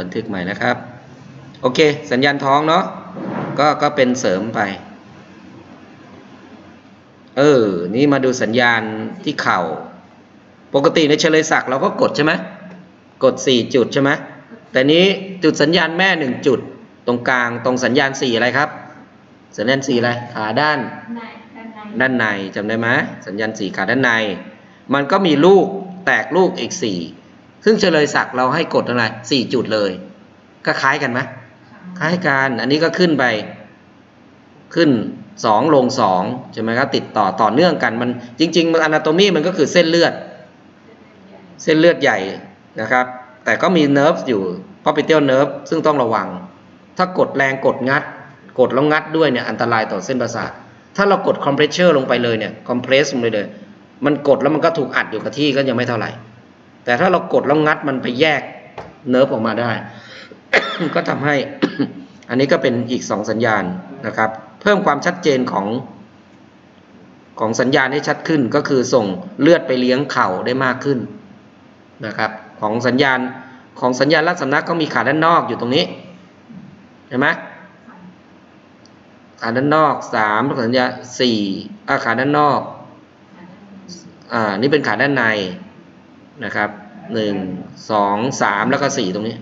บันทึกใหม่นะครับ โอเค สัญญาณท้องเนาะก็ก็เป็นเสริมไป เออ นี่มาดูสัญญาณที่เข่า ปกติในเฉลยศักเราก็กดใช่ไหมกด 4 จุดใช่ไหมแต่นี้จุดสัญญาณแม่ 1 จุด ตรงกลางตรงสัญญาณ 4 อะไรครับ สัญญาณ 4 อะไร ขาด้าน ด้านในด้านในจำได้ไหมสัญญาณ 4 ขาด้านใน มันก็มีลูกแตกลูกอีก 4 ซึ่งเฉลยศักดิ์เราให้กดอะไร4จุดเลย ก็คล้ายกันไหมคล้ายกัน อันนี้ก็ขึ้นไป ขึ้นสองลงสองใช่ไหมครับติดต่อต่อเนื่องกันมันจริงๆมันอนาโตมีมันก็คือเส้นเลือด เส้นเลือดใหญ่นะครับ แต่ก็มีเนิร์ฟอยู่พอปิเตียลเนิร์ฟซึ่งต้องระวัง ถ้ากดแรงกดงัด กดแล้วงัดด้วยเนี่ยอันตรายต่อเส้นประสาทถ้าเรากดคอมเพรสเชอร์ลงไปเลยเนี่ยคอมเพรสลงไปเลย มันกดแล้วมันก็ถูกอัดอยู่กับที่ก็ยังไม่เท่าไหร่ แต่ถ้าเรากดแล้วงัดมันไปแยกเนิร์ฟออกมาได้ ก็ทำให้ อันนี้ก็เป็นอีกสองสัญญาณนะครับ เพิ่มความชัดเจนของของสัญญาณให้ชัดขึ้นก็คือส่งเลือดไปเลี้ยงเข่าได้มากขึ้นนะครับ ของสัญญาณของสัญญาณรัศสำนักก็มีขาด้านนอกอยู่ตรงนี้เห็นไหมขาด้านนอกสามสัญญาสี่ขาด้านนอกอ่านี่เป็นขาด้านใน นะครับหนึ่งสองสามแล้วก็สี่ตรงนี้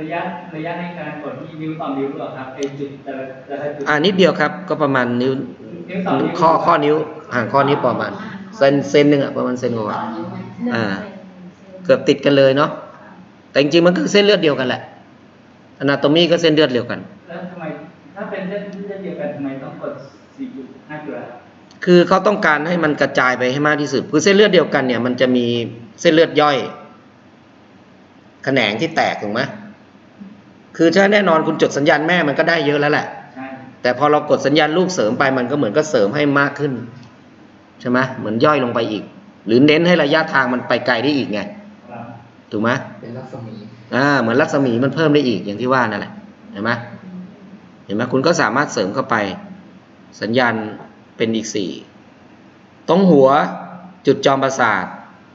ระยะระยะในการกดที่นิ้วต่อนิ้วหรอครับไอจุดแต่ละแต่ละจุดอ่านิดเดียวครับก็ประมาณนิ้วนิ้วต่อนิ้วข้อข้อนิ้วห่างข้อนิ้วประมาณเซนเซนหนึ่งอะประมาณเซนกว่าอ่า เกือบติดกันเลยเนาะแต่จริงๆมันคือเส้นเลือดเดียวกันแหละอนาโตมีก็เส้นเลือดเดียวกันแล้วทำไมถ้าเป็นเส้นเส้นเดียวกันทำไมต้องกดสี่จุดห้าจุดอะ ครับคือเขาต้องการให้มันกระจายไปให้มากที่สุดคือเส้นเลือดเดียวกันเนี่ย มันจะมีเส้นเลือดย่อย แขนงที่แตกถูกไหมคือถ้าแน่นอนคุณจดสัญญาณแม่มันก็ได้เยอะแล้วแหละใช่แต่พอเรากดสัญญาณลูกเสริมไปมันก็เหมือนก็เสริมให้มากขึ้นใช่ไหมเหมือนย่อยลงไปอีก หรือเน้นให้ระยะทางมันไปไกลได้อีกไงครับถูกไหมเป็นรัศมีอ่าเหมือนรัศมีมันเพิ่มได้อีกอย่างที่ว่านั่นแหละเห็นไหมเห็นไหมคุณก็สามารถเสริมเข้าไป สัญญาณ เป็นอีกสี่ตรงหัวจุดจอมประสาท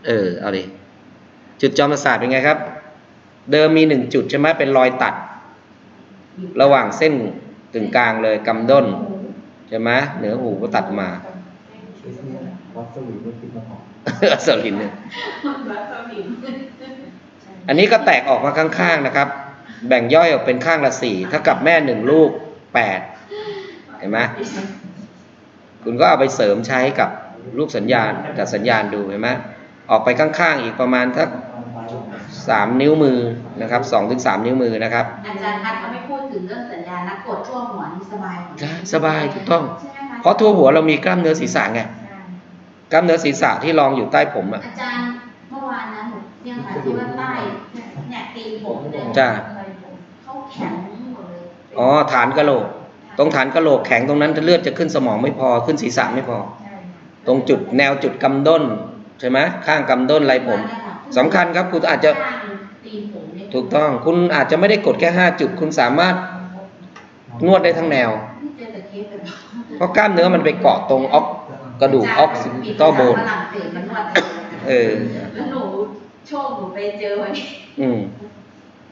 เออ เอาดิ จุดจอมประสาทเป็นไงครับ เดิมมีหนึ่งจุดใช่ไหมเป็นรอยตัด ระหว่างเส้นกึ่งกลางเลยกำด้นใช่ไหมเหนือหูก็ตัดมาเคสนี้วัดสวีด้วยพิษมะหอมสลินเนี่ยอันนี้ก็แตกออกมาข้างๆนะครับ แบ่งย่อยออกเป็นข้างละสี่ถ้ากับแม่หนึ่งลูกแปดเห็นไหม คุณก็เอาไปเสริมใช้กับลูกสัญญาณกับสัญญาณดูเห็นไหมออกไปข้างๆอีกประมาณทักสามนิ้วมือนะครับสองถึงสามนิ้วมือนะครับ อาจารย์คะถ้าไม่พูดถึงเรื่องสัญญาณนะกดทั่วหัวนี่สบายกว่าใช่สบายถูกต้องใช่ไหมคะเพราะทั่วหัวเรามีกล้ามเนื้อศีรษะไงใช่กล้ามเนื้อศีรษะที่รองอยู่ใต้ผมอะอาจารย์เมื่อวานนั้นหนูเนี่ยค่ะที่ว่าใต้เนี่ยตีนผมเนี่ยจ้ะเขาแข็งหมดเลยอ๋อฐานกะโหลก ตรงฐานกะโหลกแข็งตรงนั้นเลือดจะขึ้นสมองไม่พอขึ้นศีรษะไม่พอใช่ตรงจุดแนวจุดกำด้นใช่ไหมข้างกำด้นไรผมสำคัญครับคุณอาจจะข้างตีนผมเนี่ยถูกต้องคุณอาจจะไม่ได้กดแค่ห้าจุด คุณสามารถนวดได้ทั้งแนวนี่เจอแต่เคสแบบเพราะกล้ามเนื้อมันไปเกาะตรงออกกระดูกออกซิโตโบนฝรั่งเศสมันนวดเออแล้วหนูโชคหนูไปเจอวันนี้อืม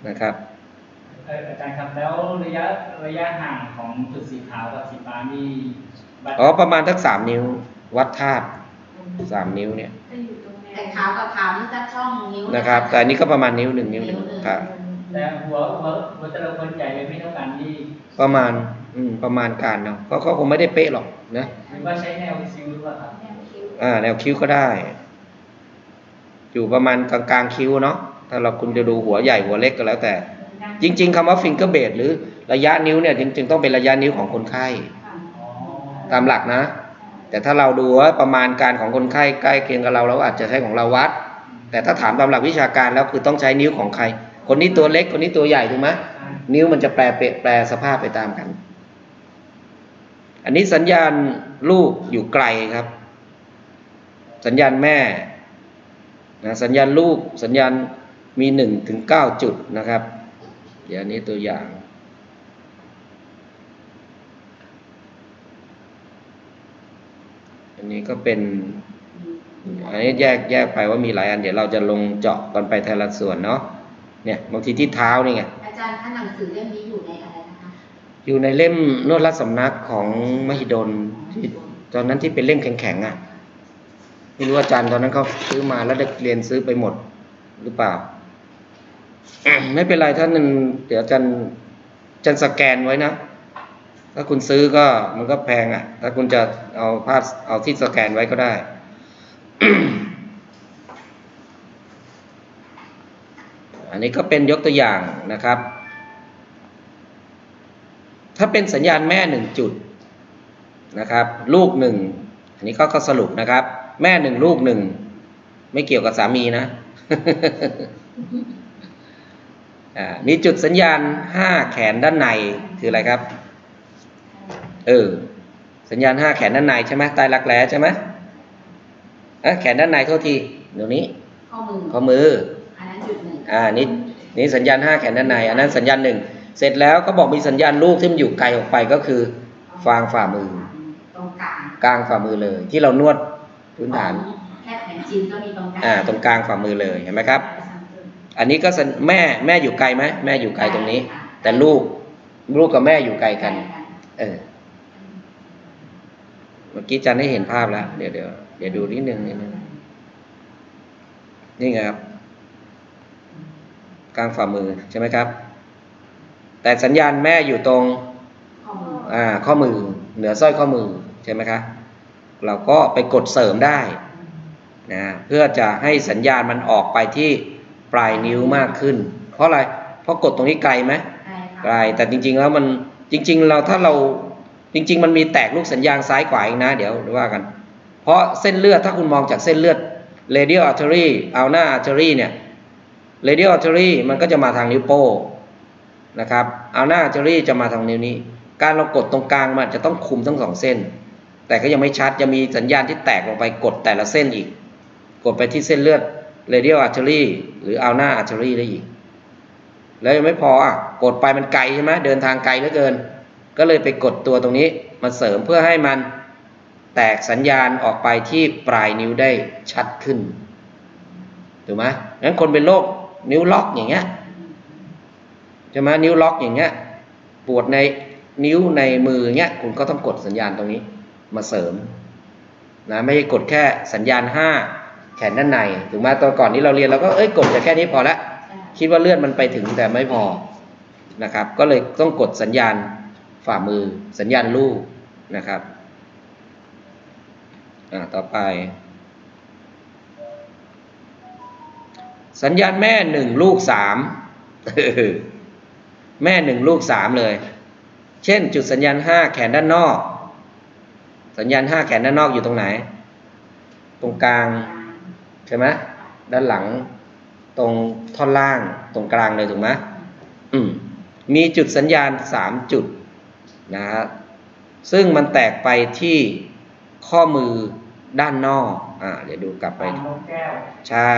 นะครับเอ่ออาจารย์ครับแล้วระยะระยะห่างของจุดสีขาวกับสีฟ้านี่วัดอ๋อประมาณทักสามนิ้ว วัดธาตุสามนิ้วเนี่ยแต่ขาวกับขาวนี่จะช่องนิ้วนะครับ แต่อันนี้ก็ประมาณนิ้วหนึ่งนิ้วหนึ่งครับแต่หัวหัวหัวแต่ละคนใหญ่เลยไม่เท่ากันนี่ประมาณอืมประมาณการเนาะเพราะเขาคงไม่ได้เป๊ะหรอกนะหรือว่าใช้แนวซิลหรือเปล่าครับอ่าแนวคิ้วก็ได้ อยู่ประมาณกลางๆคิ้วเนาะถ้าเราคุณจะดูหัวใหญ่หัวเล็กก็แล้วแต่ จริง ๆคำว่าฟิงเกอร์เบดหรือระยะนิ้วเนี่ยจริง ๆ ต้องเป็นระยะนิ้วของคนไข้ ตามหลักนะ แต่ถ้าเราดูว่าประมาณการของคนไข้ใกล้เคียงกับเราเราอาจจะใช้ของเราวัด แต่ถ้าถามตามหลักวิชาการแล้วคือต้องใช้นิ้วของใคร คนนี้ตัวเล็กคนนี้ตัวใหญ่ถูกไหมนิ้วมันจะแปลเปแปลสภาพไปตามกัน อันนี้สัญญาณลูกอยู่ไกลครับ สัญญาณแม่นะสัญญาณลูกสัญญาณมีหนึ่งถึงเก้าจุดนะครับ เดี๋ยวอันนี้ตัวอย่าง อันนี้ก็เป็น อันนี้แยกแยกไปว่ามีหลายอัน เดี๋ยวเราจะลงเจาะกันไปแต่ละส่วนเนาะ เนี่ยบางทีที่เท้านี่ไง อาจารย์ถ้าหนังสือเล่มนี้อยู่ในอะไรนะคะ อยู่ในเล่มนวดรัดสำนักของมหิดลที่ตอนนั้นที่เป็นเล่มแข็งๆอะ ไม่รู้อาจารย์ตอนนั้นเขาซื้อมาแล้วเด็กเรียนซื้อไปหมดหรือเปล่า ไม่เป็นไรท่านนึงเดี๋ยวจารย์อาจารย์สแกนไว้นะ ถ้าคุณซื้อก็มันก็แพงอะ ถ้าคุณจะเอาภาพเอาที่สแกนไว้ก็ได้อันนี้ก็เป็นยกตัวอย่างนะครับ ถ้าเป็นสัญญาณแม่หนึ่งจุดนะครับ ลูกหนึ่งอันนี้ก็ก็สรุปนะครับ แม่หนึ่งลูกหนึ่งไม่เกี่ยวกับสามีนะ มีจุดสัญญาณห้าแขนด้านในคืออะไรครับ เออ สัญญาณห้าแขนด้านในใช่ไหมใต้รักแร้ใช่ไหมเอะแขนด้านในโทษทีเดี๋ยวนี้ ข้อมือข้อมืออันนั้นจุดหนึ่งอ่านี่นี่สัญญาณห้าแขนด้านใน อันนั้นสัญญาณหนึ่งเสร็จแล้วก็บอกมีสัญญาณลูกที่มันอยู่ไกลออกไปก็คือ ฟางฝ่ามือ ตรงกลาง กลางฝ่ามือเลย ที่เรานวดพื้นฐานแค่แขนจีนก็มีตรงกลาง อ่า ตรงกลางฝ่ามือเลยเห็นไหมครับ อันนี้ก็สัญแม่แม่อยู่ไกลไหมแม่อยู่ไกลตรงนี้ แต่ลูกลูกกับแม่อยู่ไกลกัน เออ เมื่อกี้จันได้เห็นภาพแล้ว เดี๋ยวเดี๋ยวเดี๋ยวดูนิดนึงนิดนึงนี่ไงครับกลางฝ่ามือใช่ไหมครับ แต่สัญญาณแม่อยู่ตรงข้อมืออ่าข้อมือ เหนือสร้อยข้อมือใช่ไหมครับเราก็ไปกดเสริมได้นะเพื่อจะให้สัญญาณมันออกไปที่ ปลายนิ้วมากขึ้น เพราะอะไร เพราะกดตรงนี้ไกลไหมใช่ค่ะไกลแต่จริง ๆ แล้วมันจริง ๆ เราถ้าเราจริง ๆ มันมีแตกลูกสัญญาณซ้ายขวาอีกนะ เดี๋ยวว่ากัน เพราะเส้นเลือดถ้าคุณมองจากเส้นเลือด radial artery ulnar artery เนี่ย radial artery มันก็จะมาทางนิ้วโป้งนะครับ ulnar artery จะมาทางนิ้วนี้ การเรากดตรงกลางมันจะต้องคุมทั้งสองเส้น แต่ก็ยังไม่ชัดจะมีสัญญาณที่แตกลงไปกดแต่ละเส้นอีก กดไปที่เส้นเลือด radial artery หรือ ulnar artery ได้อีก แล้วยังไม่พออะกดไปมันไกลใช่ไหมเดินทางไกลเหลือเกิน ก็เลยไปกดตัวตรงนี้มาเสริมเพื่อให้มันแตกสัญญาณออกไปที่ปลายนิ้วได้ชัดขึ้นถูกไหมงั้นคนเป็นโรคนิ้วล็อกอย่างเงี้ยใช่ไหมนิ้วล็อกอย่างเงี้ยปวดในนิ้วในมือเงี้ยคุณก็ต้องกดสัญญาณตรงนี้มาเสริมนะไม่ใช่กดแค่สัญญาณห้า แขนด้านในถูกไหมตอนก่อนที่เราเรียนเราก็เอ้ยกดแต่แค่นี้พอละใช่คิดว่าเลือดมันไปถึงแต่ไม่พอนะครับ ก็เลยต้องกดสัญญาณฝ่ามือสัญญาณลูกนะครับอ่าต่อไป สัญญาณแม่หนึ่งลูกสามแม่หนึ่งลูกสามเลย เช่น จุดสัญญาณห้าแขนด้านนอก สัญญาณห้าแขนด้านนอกอยู่ตรงไหน ตรงกลาง ใช่ไหมด้านหลังตรงท่อนล่างตรงกลางเลยถูกไหมอืมมีจุดสัญญาณสามจุดนะฮะซึ่งมันแตกไปที่ข้อมือด้านนอกอ่าเดี๋ยวดูกลับไปปานนกแก้วใช่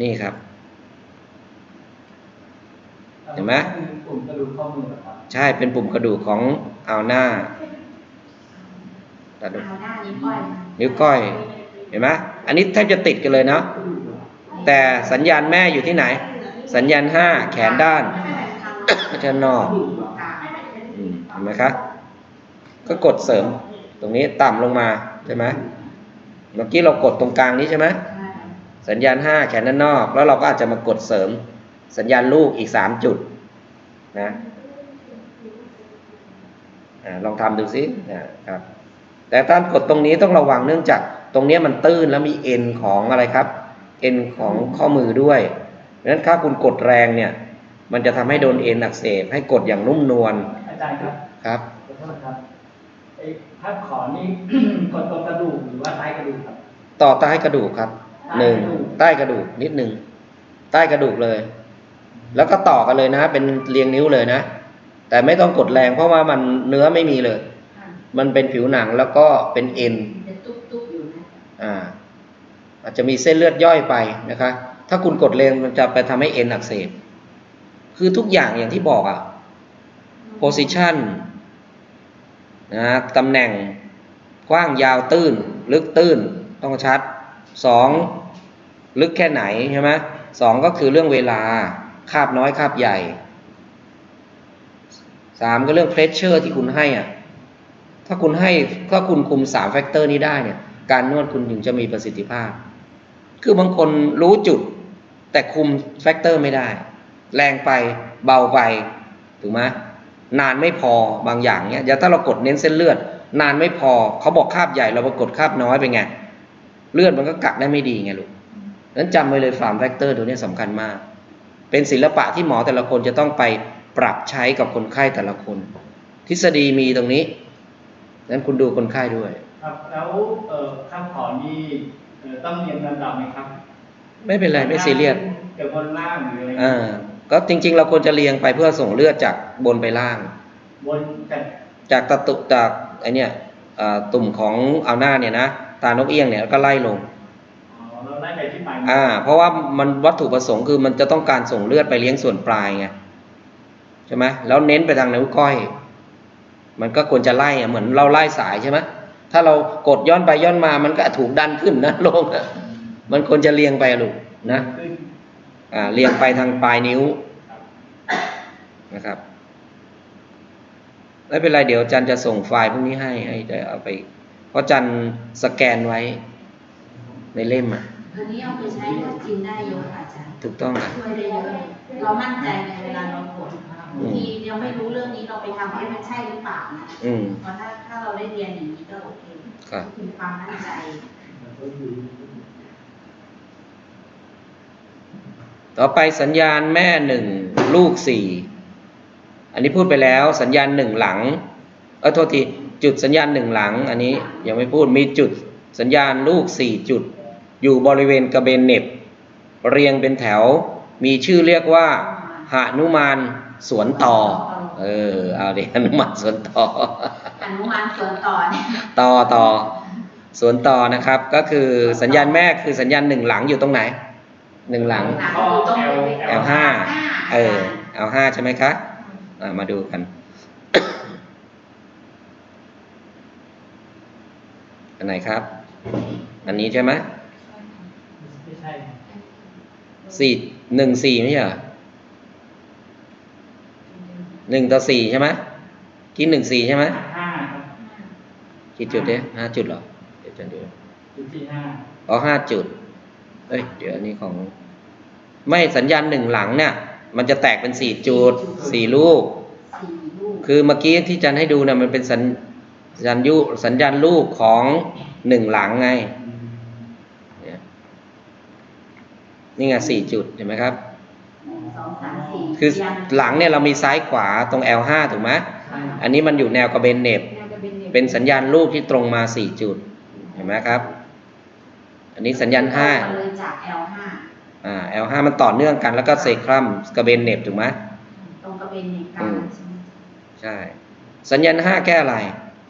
นี่ครับ เห็นไหมคือกลุ่มกระดูกข้อมือเหรอครับใช่เป็นปุ่มกระดูกของเอาหน้าตัดดูเอาหน้านิ้วก้อยนิ้วก้อย เห็นไหมอันนี้แทบจะติดกันเลยเนาะแต่สัญญาณแม่อยู่ที่ไหน สัญญาณห้าแขนด้านด้านนอกอืมเห็นไหมครับก็กดเสริมตรงนี้ต่ำลงมาใช่ไหมเมื่อกี้เรากดตรงกลางนี้ใช่ไหมสัญญาณห้าแขนด้านนอก แล้วเราก็อาจจะมากดเสริม สัญญาณลูกอีกสามจุดนะอาลองทำดูซินะครับ แต่ตามกดตรงนี้ต้องระวังเนื่องจาก ตรงเนี้ยมันตื้นแล้วมีเอ็นของอะไรครับเอ็นของข้อมือด้วยดังนั้นถ้าคุณกดแรงเนี่ย มันจะทำให้โดนเอ็นอักเสบให้กดอย่างนุ่มนวลอาจารย์ครับครับขอโทษครับไอ้ภาพขอนี่กดตรงกระดูกหรือว่าใต้กระดูกครับ ต่อใต้กระดูกครับหนึ่งใต้กระดูกนิดหนึ่งใต้กระดูกเลย แล้วก็ต่อกันเลยนะ เป็นเรียงนิ้วเลยนะ แต่ไม่ต้องกดแรงเพราะว่ามันเนื้อไม่มีเลย มันเป็นผิวหนังแล้วก็เป็นเอ็น อ่าอาจจะมีเส้นเลือดย่อยไปนะคะ ถ้าคุณกดแรงมันจะไปทำให้เอ็นอักเสบ คือทุกอย่างอย่างที่บอกอะ position นะตำแหน่งกว้างยาวตื้น ลึกตื้นต้องชัดสองลึกแค่ไหนใช่ไหมสองก็คือเรื่องเวลาคาบน้อยคาบใหญ่สามก็เรื่องเพรสเชอร์ที่คุณให้อะ ถ้าคุณให้ถ้าคุณคุมสามแฟกเตอร์นี้ได้เนี่ย การนวดคุณถึงจะมีประสิทธิภาพ คือบางคนรู้จุด แต่คุมแฟกเตอร์ไม่ได้ แรงไปเบาไปถูกไหมนานไม่พอบางอย่างเนี่ยอย่าถ้าเรากดเน้นเส้นเลือด นานไม่พอเขาบอกคาบใหญ่เราไปกดคาบน้อยเป็นไง เลือดมันก็กักได้ไม่ดีไงลูกนั้นจำไว้เลยฟาร์มแฟกเตอร์ตัวนี้สำคัญมาก เป็นศิลปะที่หมอแต่ละคนจะต้องไปปรับใช้กับคนไข้แต่ละคน ทฤษฎีมีตรงนี้นั้นคุณดูคนไข้ด้วย ครับแล้วเอ่อข้ามขอนี่เอ่อต้องเรียนลำดับไหมครับไม่เป็นไรไม่ซีเรียสเกี่ยวกับบนล่างหรืออะไรอ่าก็จริง ๆ เราควรจะเรียงไปเพื่อส่งเลือดจากบนไปล่าง บนแต่จากตะตุจากไอเนี่ยอ่าตุ่มของเอาหน้าเนี่ยนะตานกเอี้ยงเนี่ยแล้วก็ไล่ลงอ๋อเราไล่ไปที่ปลายอ่า เพราะว่ามันวัตถุประสงค์คือมันจะต้องการส่งเลือดไปเลี้ยงส่วนปลายไงใช่ไหมแล้วเน้นไปทางนิ้วก้อย มันก็ควรจะไล่อะเหมือนเราไล่สายใช่ไหม ถ้าเรากดย้อนไปย้อนมา มันก็ถูกดันขึ้นนะลงอะมันควรจะเรียงไปอะลูกนะขึ้นอ่าเรียงไปทางปลายนิ้วนะครับไม่เป็นไรเดี๋ยวอาจันจะส่งไฟล์พวกนี้ให้ให้จะเอาไป เพราะอาจันสแกนไว้ในเล่มอะอันนี้เอาไปใช้ก็กินได้เยอะค่ะอาจารย์ถูกต้องอะช่วยได้เยอะเรามั่นใจในเวลาเรากด บางทียังไม่รู้เรื่องนี้เราไปทำให้มันใช่หรือเปล่านะอืมเพราะถ้าถ้าเราได้เรียนอย่างนี้ก็โอเคครับมีความมั่นใจ ต่อไปสัญญาณแม่หนึ่งลูกสี่อันนี้พูดไปแล้วสัญญาณหนึ่งหลังเออโทษทีจุดสัญญาณหนึ่งหลัง อันนี้ยังไม่พูดมีจุดสัญญาณลูกสี่จุด อยู่บริเวณกระเบนเหน็บ เรียงเป็นแถว มีชื่อเรียกว่าหนุมาน สวนต่อ เออ เอาดิหนุมานสวนต่ออนุมานส่วนต่อเนี่ยต่อต่อสวนต่อนะครับ ก็คือสัญญาณแม่คือสัญญาณหนึ่งหลังอยู่ตรงไหนหนึ่งหลังข้อ L L5 เออ L5 ใช่ไหมคะอ่ามาดูกันอันไหนครับ อันนี้ใช่ไหมไม่ใช่สี่หนึ่งสี่ไม่ใช่เหรอหนึ่งต่อสี่ใช่ไหมคิดหนึ่งสี่ใช่ไหมห้าครับคิดจุดดิห้าจุดเหรอเดี๋ยวจะดูจุดที่ห้าอ๋อห้าจุดเอ้ยเดี๋ยวอันนี้ของ ไม่สัญญาณหนึ่งหลังเนี่ย มันจะแตกเป็นสี่จุดสี่ลูก สี่ลูกคือเมื่อกี้ที่จันให้ดูเนี่ยมันเป็นสัญสัญญาณยุสัญญาณลูกของหนึ่งหลังไงเนี่ยนี่ไงสี่จุดเห็นไหมครับหนึ่ง สองสามสี่คือเรียงหลังเนี่ยเรามีซ้ายขวาตรง L5 ถูกไหมใช่อันนี้มันอยู่แนวกระเบนเหน็บ เป็นสัญญาณลูกที่ตรงมาสี่จุด เห็นไหมครับ อันนี้สัญญาณห้าเอเลยจาก L5 อ่า L5 มันต่อเนื่องกันแล้วก็เซครัมกระเบนเหน็บถูกไหมตรงกระเบนในกลาอืงมใช่ไหมใช่ สัญญาณห้าแก้อะไร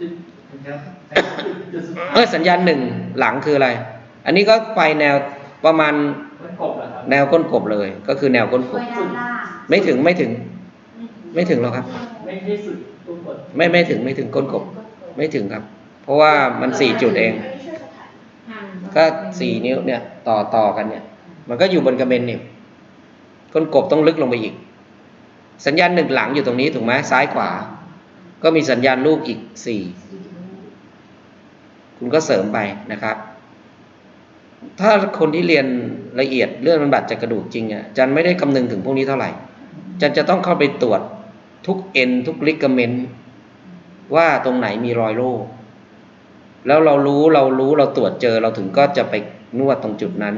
จุดครับจุดสุดท้ายเออสัญญาณหนึ่งหลังคืออะไร อันนี้ก็ไปแนวประมาณ มันกบเหรอครับแนวก้นกบเลย ก็คือแนวก้นกช่วยบด้านล่างไม่ถึงไม่ถึง ไม่ถึงหรอกครับ ไม่ใช่สุดตุ้มกดไม่ไม่ถึงไม่ถึงก้นกบ ไม่ถึงครับ เพราะว่ามันสี่จุดเอง ก็สี่นิ้วเนี่ยต่อต่อกันเนี่ย มันก็อยู่บนกระเบนเนี่ยก้นกบต้องลึกลงไปอีก สัญญาณหนึ่งหลังอยู่ตรงนี้ถูกไหมซ้ายขวา ก็มีสัญญาณลูกอีกสี่สี่ลูกคุณก็เสริมไปนะครับ ถ้าคนที่เรียนละเอียดเรื่องมันบาดจากกระดูกจริงอะจันไม่ได้คำนึงถึงพวกนี้เท่าไหร่ จันจะต้องเข้าไปตรวจทุกเอ็นทุกลิกเมนต์ว่าตรงไหนมีรอยโรคแล้วเรารู้เรารู้เราตรวจเจอเราถึงก็จะไปนวดตรงจุดนั้น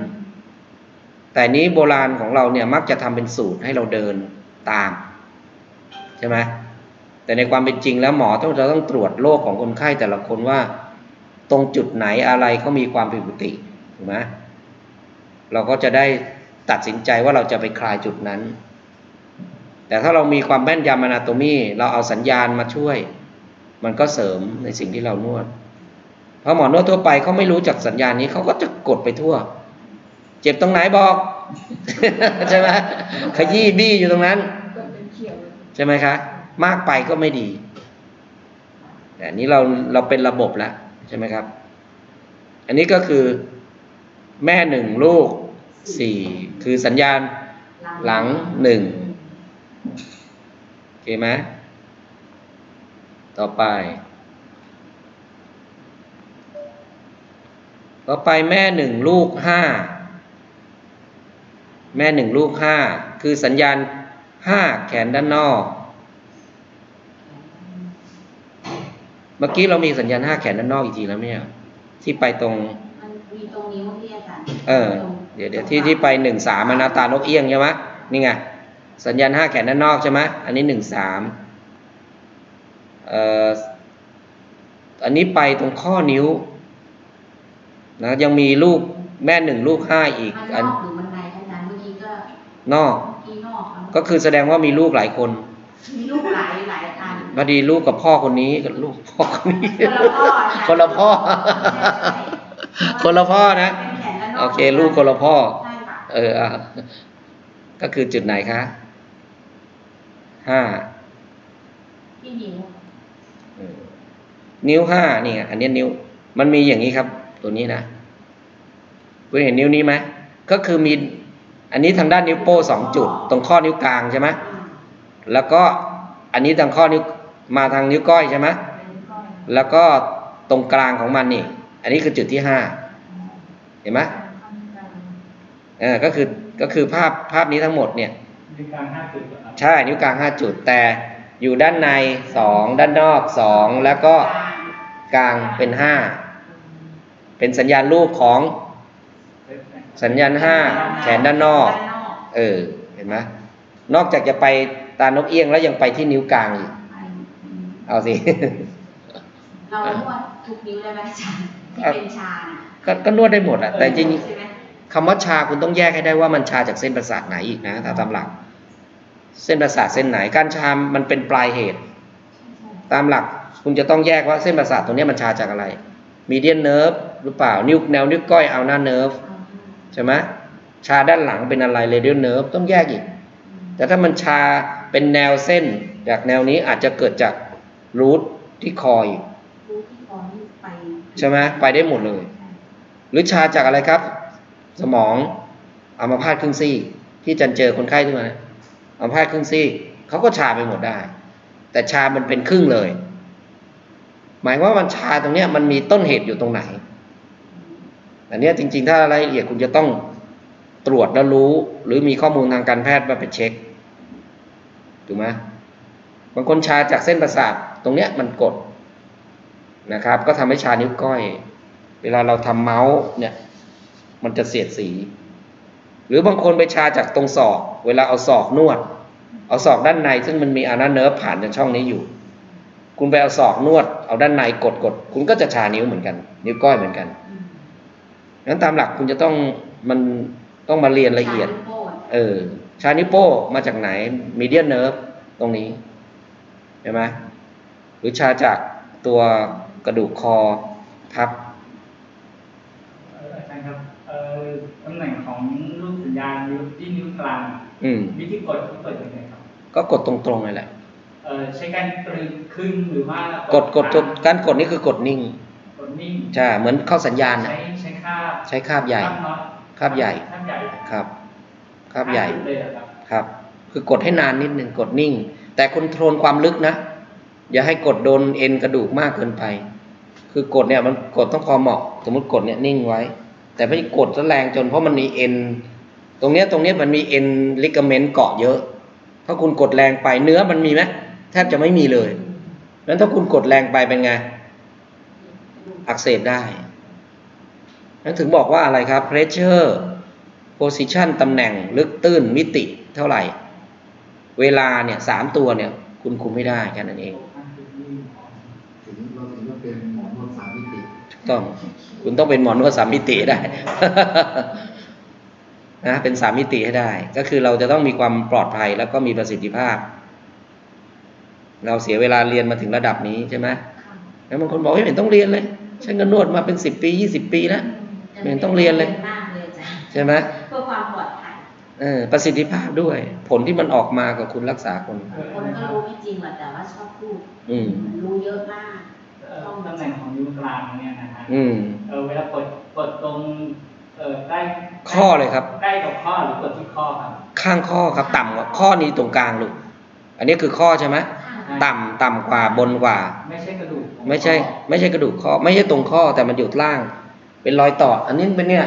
แต่นี้โบราณของเราเนี่ยมักจะทำเป็นสูตรให้เราเดินตาม ใช่ไหมแต่ในความเป็นจริงแล้วหมอต้องจะต้องตรวจโรคของคนไข้แต่ละคนว่า ตรงจุดไหนอะไรเขามีความผิดปกติ ถูกไหมเราก็จะได้ตัดสินใจว่าเราจะไปคลายจุดนั้น แต่ถ้าเรามีความแม่นยำอนาโตมีเราเอาสัญญาณมาช่วย มันก็เสริมในสิ่งที่เรานวด เพราะหมอนวดทั่วไปเขาไม่รู้จักสัญญาณนี้เขาก็จะกดไปทั่ว เจ็บตรงไหนบอกใช่ไหมขยี้บี้อยู่ตรงนั้น ใช่ไหมคะ มากไปก็ไม่ดี แต่อันนี้เราเราเป็นระบบแล้วใช่ไหมครับ อันนี้ก็คือ แม่หนึ่งลูกสี่คือสัญญาณหลังหนึ่งโอเคไหมต่อไป ต่อไปแม่หนึ่งลูกห้าแม่หนึ่งลูกห้าคือสัญญาณห้าแขนด้านนอก เมื่อกี้เรามีสัญญาณห้าแขนด้านนอกอีกทีแล้วเนี่ยที่ไปตรง เออ เดี๋ยวเดี๋ยวที่ที่ไปหนึ่งสามนาตานกเอี้ยงใช่ไหมนี่ไงสัญญาณห้าแขนด้านนอกใช่ไหมอันนี้หนึ่งสามเอ่ออันนี้ไปตรงข้อนิ้วนะยังมีลูกแม่หนึ่งลูกห้าอีกมันนอันอกหรือมันในอาจารย์เมื่อกี้ก็นอกเมื่อกี้นอกแล้วก็คือแสดงว่ามีลูกหลายคนมีลูกหลายหลายอันพอดีลูกกับพ่อคนนี้กับลูกพ่อคนนี้คนละพ่ออาจารย์คนละพ่อใช่ใช่คนละ โอเค ลูกคนละพ่อใช่ค่ะเอออะก็คือจุดไหนคะห้าที่นิ้วเออนิ้วห้านี่ไงอันนี้นิ้ว มันมีอย่างนี้ครับ ตัวนี้นะคุณเห็นนิ้วนี้ไหมก็คือมี อันนี้ทางด้านนิ้วโป้งสองจุด ตรงข้อนิ้วกลางใช่ไหมอ่าแล้วก็อันนี้ทางข้อนิ้วมาทางนิ้วก้อยใช่ไหมเป็นก้อยแล้วก็ตรงกลางของมันนี่ อันนี้คือจุดที่ห้าเห็นไหม เออก็คือก็คือภาพภาพนี้ทั้งหมดเนี่ยมีการห้าจุดเหรอครับใช่นิ้วกลางห้าจุด แต่อยู่ด้านในสองด้านนอกสองแล้วก็กลางเป็นห้าเป็นสัญญาณรูปของสัญญาณห้าแขนด้านนอกด้านนอกเออเห็นไหมนอกจากจะไปตานกเอี้ยงแล้วยังไปที่นิ้วกลางอีกอันอืมเอาสิเรานวดทุกนิ้วได้ไหมอาจารย์ที่เป็นชาน่ะก็ก็นวดได้หมดอะแต่จริงใช่ไหม คำว่าชาคุณต้องแยกให้ได้ว่ามันชาจากเส้นประสาทไหนอีกนะถ้าตามหลัก เส้นประสาทเส้นไหนการชามันเป็นปลายเหตุ ตามหลักคุณจะต้องแยกว่าเส้นประสาทตรงเนี้ยมันชาจากอะไรมีเดียนเนิร์ฟหรือเปล่านิ้วแนวนิ้วก้อยเอาหน้าเนิร์ฟอ่าใช่ไหมชาด้านหลังเป็นอะไรเรเดียลเนิร์ฟต้องแยกอีก แต่ถ้ามันชาเป็นแนวเส้น จากแนวนี้อาจจะเกิดจากรูทที่คออีกรู้ที่คอนี่ไปใช่ไหมไปได้หมดเลย หรือชาจากอะไรครับ สมองอัมพาตครึ่งซีกที่จันเจอคนไข้ขึ้นมาอัมพาตครึ่งซีกเขาก็ชาไปหมดได้ แต่ชามันเป็นครึ่งเลย หมายว่ามันชาตรงเนี้ยมันมีต้นเหตุอยู่ตรงไหนอันเนี้ยจริง ๆ ถ้ารายละเอียดคุณจะต้องตรวจแล้วรู้ หรือมีข้อมูลทางการแพทย์มาไปเช็คถูกไหมบางคนชาจากเส้นประสาทตรงเนี้ยมันกดนะครับ ก็ทำให้ชานิ้วก้อย เวลาเราทำเมาส์เนี่ย มันจะเสียดสี หรือบางคนไปชาจากตรงศอก เวลาเอาศอกนวด เอาศอกด้านใน ซึ่งมันมีอานาเนิร์ฟผ่านจากช่องนี้อยู่ คุณไปเอาศอกนวด เอาด้านในกดกดคุณก็จะชานิ้วเหมือนกัน นิ้วก้อยเหมือนกันอืมงั้นตามหลักคุณจะต้องมันต้องมาเรียนละเอียดชานิ้วโป้งเออ ชานิ้วโป้มาจากไหนมีเดียนเนิร์ฟตรงนี้เห็นไหมหรือชาจากตัวกระดูกคอทับ เอ่ออาจารย์ครับเอ่อตำแหน่งของ รูปสัญญาณนิ้วที่นิ้วกลางอืมวิธีกดกดยังไงครับ ก็กดตรงๆเลยแหละเอ่อใช้การกรึงขึ้นหรือว่ากดกดกดการกดนี่คือกดนิ่งกดนิ่งใช่เหมือนเข้าสัญญาณนะใช้ใช้คาบใช้คาบใหญ่น็อตคาบใหญ่คาบใหญ่ครับคาบใหญ่จุดเลยเหรอครับครับ คือกดให้นานนิดหนึ่งกดนิ่ง แต่คอนโทรลความลึกนะ อย่าให้กดโดนเอ็นกระดูกมากเกินไป คือกดเนี่ยมันกดต้องพอเหมาะ สมมติกดเนี่ยนิ่งไว้ แต่ไม่ใช่กดซะแรงจนเพราะมันมีเอ็น ตรงเนี้ยตรงเนี้ยมันมีเอ็นลิกาเมนต์เกาะเยอะ ถ้าคุณกดแรงไปเนื้อมันมีไหมแทบจะไม่มีเลยนั้นถ้าคุณกดแรงไปเป็นไง อักเสบได้นั้นถึงบอกว่าอะไรครับ pressure position ตำแหน่งลึกตื้นมิติเท่าไหร่ เวลาเนี่ยสามตัวเนี่ย คุณคุมไม่ได้แค่นั้นเองถึงเราถึงจะเป็นหมอนวดสามมิติถูกต้อง คุณต้องเป็นหมอนวดสามมิติให้ได้ นะเป็นสามมิติให้ได้ ก็คือเราจะต้องมีความปลอดภัยแล้วก็มีประสิทธิภาพ เราเสียเวลาเรียนมาถึงระดับนี้ใช่ไหมค่ะแล้วบางคนบอกไม่เห็นต้องเรียนเลยฉันก็นวดมาเป็นสิบปียี่สิบปีแล้วไม่เห็นต้องเรียนเลยมากเลยจ้ะใช่ไหมเพื่อความปลอดภัยเออประสิทธิภาพด้วย ผลที่มันออกมากับคุณรักษาคนคนก็รู้ไม่จริงหรอกแต่ว่าชอบพูดอืมรู้เยอะมากเอ่อตำแหน่งของนิ้วกลางเนี่ยนะฮะอืมเออเวลากดกดตรงเอออใกล้ข้อเลยครับ ใกล้กับข้อหรือกดที่ข้อครับ ข้างข้อครับต่ำกว่าข้อนี้ตรงกลางลูกอันนี้คือข้อใช่ไหมต่ำต่ำกว่าบนกว่า ไม่ใช่กระดูกของไม่ใช่ข้อไม่ใช่กระดูกข้อ ไม่ใช่ตรงข้อแต่มันอยู่ล่าง เป็นรอยต่อ อันนี้เป็นเนี่ย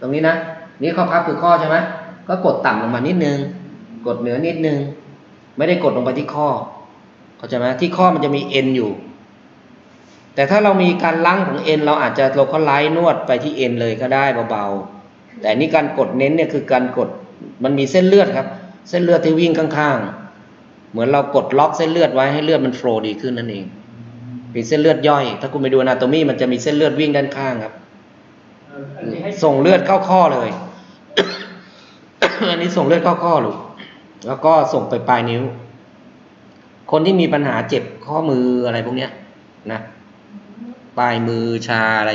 ตรงนี้นะนี่ข้อพับคือข้อใช่ไหมก็กดต่ำลงมานิดนึง กดเหนือนิดนึง ไม่ได้กดลงไปที่ข้อเข้าใจไหมที่ข้อมันจะมีเอ็นอยู่ แต่ถ้าเรามีการลังของเอ็นเราอาจจะเราก็ไล่นวดไปที่เอ็นเลยก็ได้เบาๆ แต่นี่การกดเน้นเนี่ยคือการกดมันมีเส้นเลือดครับ เส้นเลือดที่วิ่งข้างๆ เหมือนเรากดล็อกเส้นเลือดไว้ให้เลือดมันโฟลว์ดีขึ้นนั่นเองมีเส้นเลือดย่อย ถ้าคุณไปดูอนาโตมีมันจะมีเส้นเลือดวิ่งด้านข้างครับเอออันนี้ให้ส่งเลือดเข้าข้อเลย อันนี้ส่งเลือดเข้าข้อลูกแล้วก็ส่งไปปลายนิ้ว คนที่มีปัญหาเจ็บข้อมืออะไรพวกเนี้ยนะ ปลายมือชาอะไร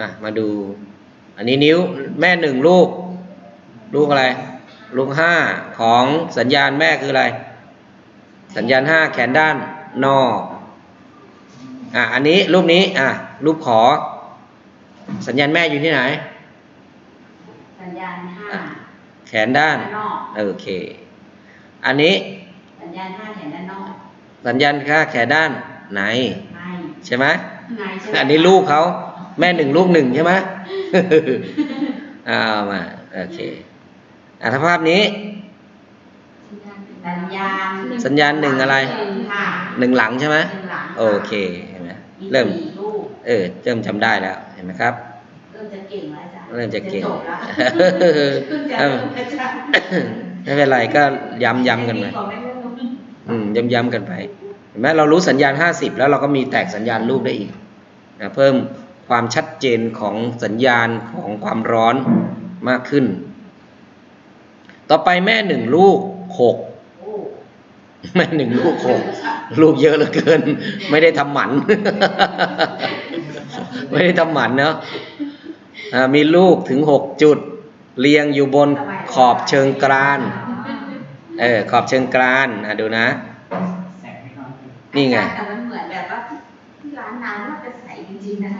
อะ มาดู อันนี้นิ้วแม่หนึ่งลูก ลูกอะไร ลูกห้าของสัญญาณแม่คืออะไร สัญญาณห้าแขนด้านนอก อะ อันนี้รูปนี้ อะ รูปขอ สัญญาณแม่อยู่ที่ไหน สัญญาณ แขนด้านด้าน นอกโอเค อันนี้ สัญญาณห้าแขนด้านนอกสัญญาณค่าแขนด้านไหนในใช่ไหมในใช่ไหมอันนี้ลูกเขาแม่หนึ่งลูกหนึ่งใช่ไหม เอามาโอเคอะถ้าภาพนี้ สัญญาณสัญญาณหนึ่งอะไรหนึ่งค่ะหนึ่งหลังใช่ไหมหนึ่งหลังโอเคเห็นไหมมีเริ่ม สี่ลูก เออเริ่มจำได้แล้วเห็นไหมครับ เริ่มจะเก่งแล้วอาจารย์เริ่มจะเก่งจบแล้วเออเพิ่งจะเริ่มอาจารย์ไม่เป็นไรก็ย้ำย้ำกันไปดีว่าไม่เริ่มอืมย้ำย้ำกันไปเห็นไหมเรารู้สัญญาณ50แล้วเราก็มีแตกสัญญาณรูปได้อีกนะเพิ่มความชัดเจนของสัญญาณของความร้อนมากขึ้น ต่อไปแม่หนึ่งลูกหกโอ้แม่หนึ่งลูกหกลูกเยอะเหลือเกิน ไม่ได้ทำหมัน ไม่ได้ทำหมันเนาะอ่า มีลูกถึงหกจุด เรียงอยู่บนขอบเชิงกราน เออ ขอบเชิงกรานอะดูนะแสงให้น้อยนี่ไงแต่มันเหมือนแบบว่าที่ร้านน้ำว่าเป็นใสจริงๆนะ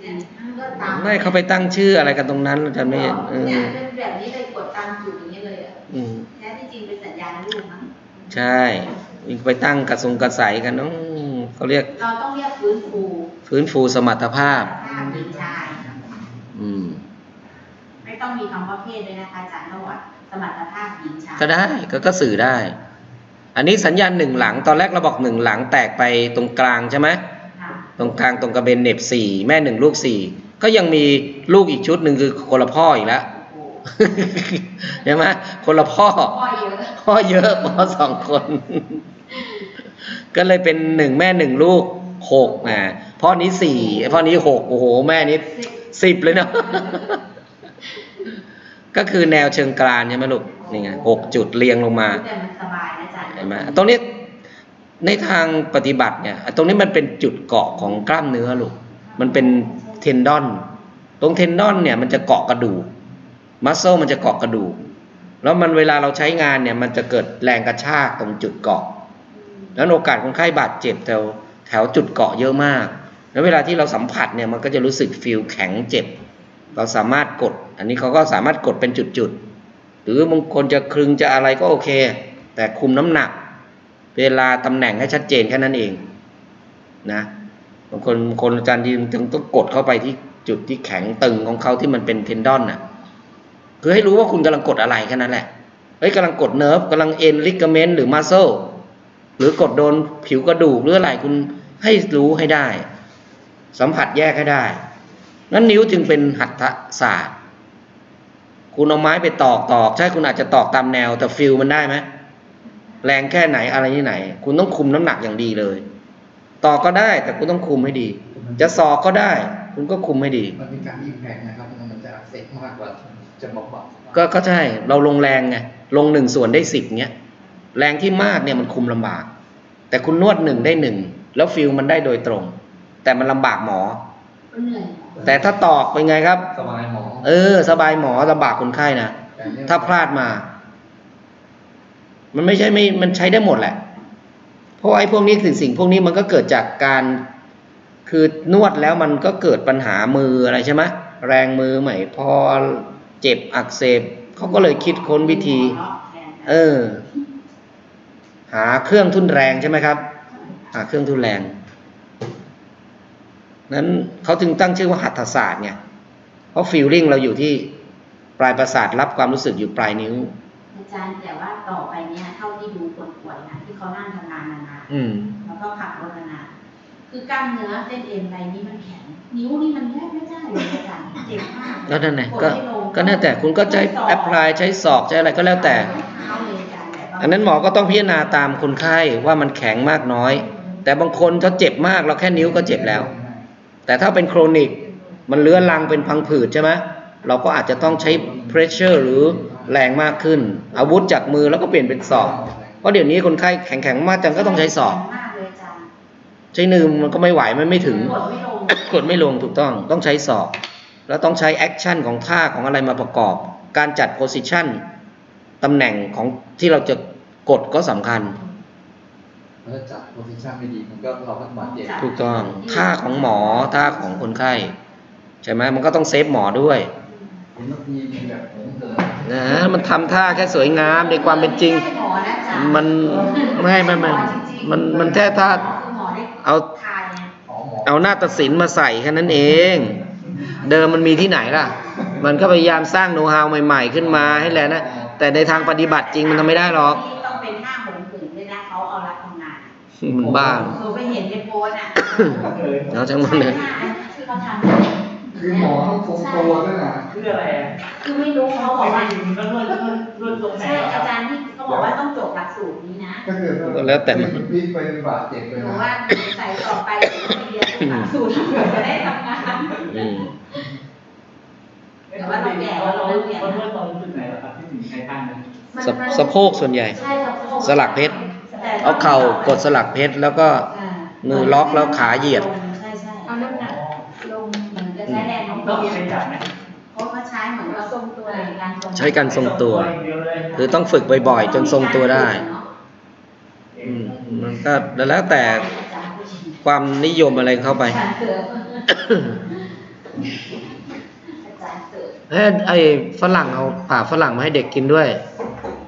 เนี่ยก็ตามไม่เขาไปตั้งชื่ออะไรกันตรงนั้นอาจารย์ไม่เอเนี่ยอเป็นแบบนี้เลยกดตามจุดอย่างนี้เลยอะอืมแท้ที่จริงเป็นสัญญาณลูกมั้งใช่ไปตั้งกระทรงกระใสกันน้องเขาเรียก เราต้องเรียกฟื้นฟู ฟื้นฟูสมรรถภาพภาพหญิงชาย อืม ไม่ต้องมีคำว่าเพศด้วยนะคะอาจารย์นวัดสมรรถภาพหญิงชายก็ได้ก็ก็สื่อได้ อันนี้สัญญาณหนึ่งหลังตอนแรกเราบอกหนึ่งหลังแตกไปตรงกลางใช่ไหมค่ะตรงกลางตรงกระเบนเหน็บสี่แม่หนึ่งลูกสี่ก็ยังมีลูกอีกชุดหนึ่งคือคนละพ่ออีกแล้วโอ้ใช่ไหมคนละพ่อ พ่อเยอะพ่อเยอะพ่อสองคน ก็เลยเป็นหนึ่งแม่หนึ่งลูกหกอะพ่อนี้สี่พ่อนี้หกโอ้โห แม่นี้สิบ เลยเนาะก็คือแนวเชิงกรานใช่ไหมลูกนี่ไงหกจุดเรียงลงมาแต่มันสบายนะอาจารย์เห็นไหมตรงนี้ในทางปฏิบัติเนี่ย ตรงนี้มันเป็นจุดเกาะของกล้ามเนื้อลูกมันเป็นเทนดอน ตรงเทนดอนเนี่ยมันจะเกาะกระดูกมัสเซลมันจะเกาะกระดูกแล้วมันเวลาเราใช้งานเนี่ย มันจะเกิดแรงกระชากตรงจุดเกาะ แล้วโอกาสคนไข้บาดเจ็บแถวแถวจุดเกาะเยอะมาก แล้วเวลาที่เราสัมผัสเนี่ยมันก็จะรู้สึกฟีลแข็งเจ็บ เราสามารถกด อันนี้เขาก็สามารถกดเป็นจุดๆ หรือบางคนจะคลึงจะอะไรก็โอเค แต่คุมน้ำหนัก เวลาตำแหน่งให้ชัดเจนแค่นั้นเองนะบางคนบางคนอาจารย์ยืนต้องกดเข้าไปที่จุดที่แข็งตึงของเขาที่มันเป็นเทนดอนน่ะคือให้รู้ว่าคุณกำลังกดอะไรแค่นั้นแหละเฮ้ยกำลังกดเนิร์ฟกำลังเอ็นลิกเมนต์หรือมัสเซลหรือกดโดนผิวกระดูกหรืออะไรคุณให้รู้ให้ได้ สัมผัสแยกให้ได้ นั้นนิ้วจึงเป็นหัตถศาสตร์ คุณเอาไม้ไปตอกตอกใช่คุณอาจจะตอกตามแนว แต่ฟิลมันได้ไหมแรงแค่ไหนอะไรที่ไหน คุณต้องคุมน้ำหนักอย่างดีเลย ตอกก็ได้แต่คุณต้องคุมให้ดี จะสอกก็ได้ คุณก็คุมให้ดีมันมีการอิมแพกนะครับมันจะอักเสบมากกว่าจะบอกบอกก็ก็ใช่เราลงแรงไงลงหนึ่งส่วนได้สิบเงี้ยแรงที่มากเนี่ยมันคุมลำบาก แต่คุณนวดหนึ่งได้หนึ่งแล้วฟิลมันได้โดยตรง แต่มันลำบากหมอก็เหนื่อยแต่ถ้าตอกเป็นไงครับ สบายหมอเออ สบายหมอลำบากคนไข้นะ แต่เนี่ยถ้าพลาดมา มันไม่ใช่ไม่ มันใช้ได้หมดแหละ เพราะว่าไอ้พวกนี้สิ่งสิ่งพวกนี้มันก็เกิดจากการ คือนวดแล้วมันก็เกิดปัญหามืออะไรใช่ไหมแรงมือใหม่พอเจ็บอักเสบเขาก็เลยคิดค้นวิธี เออ หาเครื่องทุนแรงใช่ไหมครับ หาเครื่องทุนแรง นั้นเขาจึงตั้งชื่อว่าหัตถศาสตร์ไงเพราะฟีลลิ่งเราอยู่ที่ปลายประสาทรับความรู้สึกอยู่ปลายนิ้ว อาจารย์แต่ว่าต่อไปเนี่ยเท่าที่ดูคนป่วยนะที่เขานั่งทำงานนานอืมๆแล้วก็ขับรถนานๆคือกล้ามเนื้อเส้นเอ็นอะไรนี่มันแข็งนิ้วนี่มันแทบไม่ได้เลยอาจารย์เจ็บมากก็นั่นไงดก็ไม่ลงก็นั่นแต่คุณก็ใช้แอปพลายใช้ศอกใช้อะไรก็แล้วแต่เท้าเลยอาจารย์แต่ว่าอันนั้นหมอก็ต้องพิจารณาตามคนไข้ว่ามันแข็งมากน้อย แต่บางคนเขาเจ็บมากเราแค่นิ้วก็เจ็บแล้ว แต่ถ้าเป็นโครนิกมันเลื้อรังเป็นพังผืดใช่ไหมเราก็อาจจะต้องใช้ pressure หรือแรงมากขึ้น อาวุธจากมือแล้วก็เปลี่ยนเป็นศอกเพราะเดี๋ยวนี้คนไข้แข็งๆมากจังก็ต้องใช้ศอก ใช้นืมมันก็ไม่ไหวมันไม่ถึงกดไม่ลงกดไม่ลงถูกต้องต้องใช้ศอก แล้วต้องใช้แอคชั่นของท่าของอะไรมาประกอบ การจัดโพสิชันตำแหน่งของที่เราจะกดก็สำคัญ ถ้าจับโพซิชันไม่ดีมันก็เราก็บาดเจ็บถูกต้องท่าของหมอท่าของคนไข้ใช่ไหมมันก็ต้องเซฟหมอด้วยเห็นบางทีมีแบบผมเกิดนะมันทำท่าแค่สวยงามในความเป็นจริงไใช่หมอนะอาจารย์มันไม่ไม่ไม่หอจริงๆมันมันแค่ท่าคือหมอได้เอาทายไงอ๋อหมอเอาหน้าตัดสินมาใส่แค่นั้นเอง เดิมมันมีที่ไหนล่ะ มันก็พยายามสร้างโน้ตฮาวใหม่ ๆ ขึ้นมาให้แล้วนะ แต่ในทางปฏิบัติจริงมันทำไม่ได้หรอก มันบ้าคือไปเห็นในโพสต์อะเอาจังมันเลยใช่ค่ะคือเขาทำคือหมอต้องทรงตัวด้วยนะคืออะไรอะคือไม่รู้เขาบอกว่าก็นวดนวดนวดตรงไหนใช่ครัอาบจารย์ที่เขาบอกว่าต้องจบหลักสูตรนี้นะก็คือก็แล้วแต่มันพี่เป็นบาดเจ็บเลยหนูนะว่าใส่ต่อไปเดี๋ยวไปเรียนหลักสูตรเผื่อจะได้ทำงานอืมแต่ว่าเราแก่แล้วเราเราเริ่มแก่เรานวดตรงจุดไหนเหรอครับที่ถึงใช้ท่านั้นสะสะโพกส่วนใหญ่ใช่สะโพกสลักเพชรแต่ เอาเข่ากดสลักเพชรแล้วก็อ่ามือล็อกแล้วขาเหยียด ใช่ใช่เอาน้ำหนักลงเหมือนจะใช้แรงของต้ตัองวมีใครจับไหมเพราะว่าใช้เหมือนว่าทรงตัวในการทรงใช้การทรงตัวอย่างเดียวเลยคือต้องฝึกบ่อยๆ จนทรงตัวได้อืมมันก็แล้วแต่ความนิยมอะไรเข้าไป อาจารย์เสืออาจารย์เสือเอ้ยไอ้ฝรั่งเอาผ่าฝรั่งมาให้เด็กกินด้วย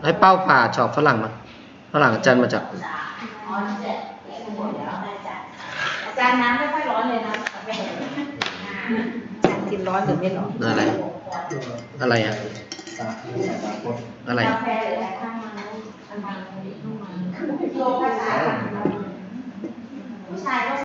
ให้เป้าผ่าชอบฝรั่งมา ฝรั่งอาจารย์มาจากอ๋อเจ็ดแก่หมดแล้วอาจารย์อาจารย์น้ำไม่ค่อยร้อนเลยนะไม่เห็นอาจารย์กินร้อนหรือไม่ร้อนอะไร อะไรอะอะไรกาแฟหรืออะไรข้างมันอันบางอันนี้ข้างมันโลกาแฟผู้ชายก็